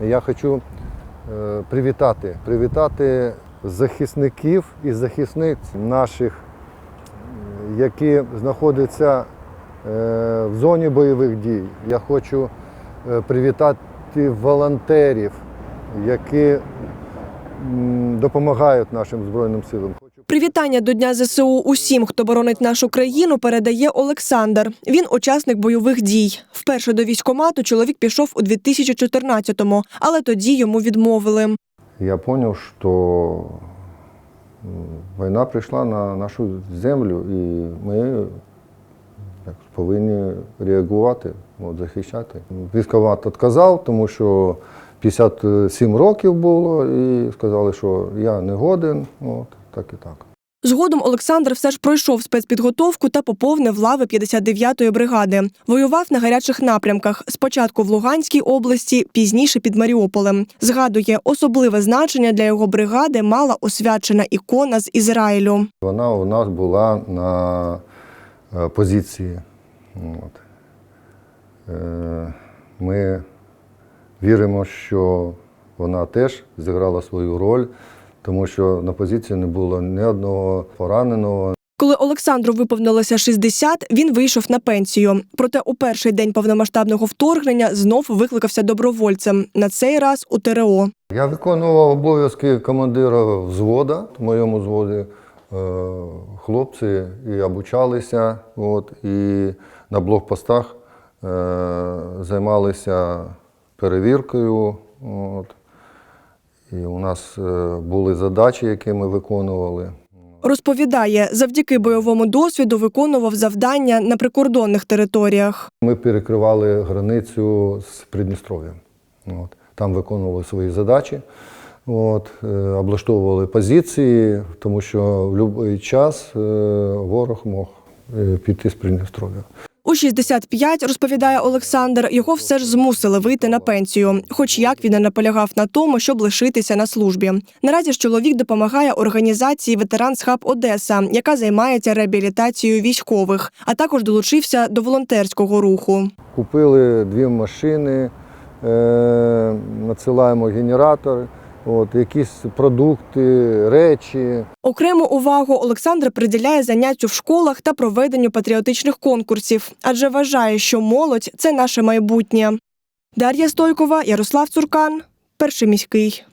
Я хочу е, привітати, привітати захисників і захисниць наших, е, які знаходяться е, в зоні бойових дій. Я хочу привітати волонтерів, які допомагають нашим Збройним силам. Привітання до Дня ЗСУ усім, хто боронить нашу країну, передає Олександр. Він учасник бойових дій. Вперше до військкомату чоловік пішов у 2014-му, але тоді йому відмовили. Я что м, війна прийшла на нашу землю, і ми повинні реагувати, захищати. Військоват відказав, тому що 57 років було, і сказали, що я не годен, так і так. Згодом Олександр все ж пройшов спецпідготовку та поповнив лави 59-ї бригади. Воював на гарячих напрямках. Спочатку в Луганській області, пізніше під Маріуполем. Згадує, особливе значення для його бригади мала освячена ікона з Ізраїлю. Вона у нас була на е, позиції. Е, Ми віримо, що вона теж зіграла свою роль, тому що на позиції не було ні одного пораненого. Коли Олександру виповнилося 60, він вийшов на пенсію. Проте у перший день повномасштабного вторгнення знов викликався добровольцем. На цей раз у ТРО. Я виконував обов'язки командира взвода. В моєму взводі е, хлопці і обучалися, от, і на блокпостах е, займалися перевіркою. От. І у нас е, були задачі, які ми виконували. Розповідає, завдяки бойовому досвіду виконував завдання на прикордонних територіях. Ми перекривали границю з Придністров'ям. Там виконували свої задачі, от, е, облаштовували позиції, тому що в будь-який час е, ворог мог піти з Придністров'я. У 65, розповідає Олександр, його все ж змусили вийти на пенсію, хоч як він не наполягав на тому, щоб лишитися на службі. Наразі ж чоловік допомагає організації Ветеранс Хаб Одеса, яка займається реабілітацією військових, а також долучився до волонтерського руху. Купили дві машини, е, надсилаємо генератор, от, якісь продукти, речі. Окрему увагу Олександр приділяє заняттю в школах та проведенню патріотичних конкурсів, адже вважає, що молодь це наше майбутнє. Дар'я Стойкова, Ярослав Цуркан, перший міський.